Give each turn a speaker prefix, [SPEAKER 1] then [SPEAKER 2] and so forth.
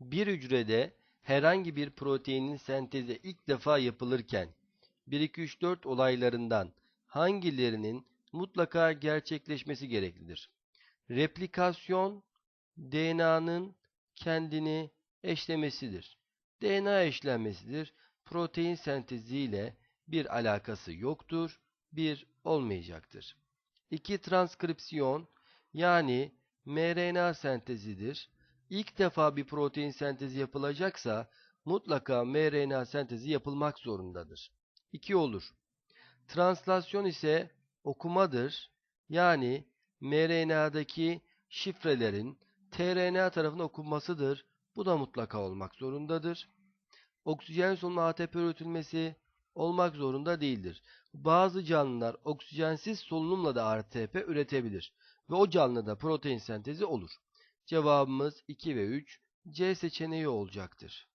[SPEAKER 1] Bir hücrede herhangi bir proteinin sentezi ilk defa yapılırken 1 2 3 4 olaylarından hangilerinin mutlaka gerçekleşmesi gereklidir? Replikasyon DNA'nın kendini eşlemesidir. DNA eşlenmesidir. Protein senteziyle bir alakası yoktur. Bir olmayacaktır. 2. Transkripsiyon yani mRNA sentezidir. İlk defa bir protein sentezi yapılacaksa mutlaka mRNA sentezi yapılmak zorundadır. 2 olur. Translasyon ise okumadır. Yani mRNA'daki şifrelerin tRNA tarafına okunmasıdır. Bu da mutlaka olmak zorundadır. Oksijen solunma ATP üretilmesi olmak zorunda değildir. Bazı canlılar oksijensiz solunumla da ATP üretebilir ve o canlıda protein sentezi olur. Cevabımız 2 ve 3 C seçeneği olacaktır.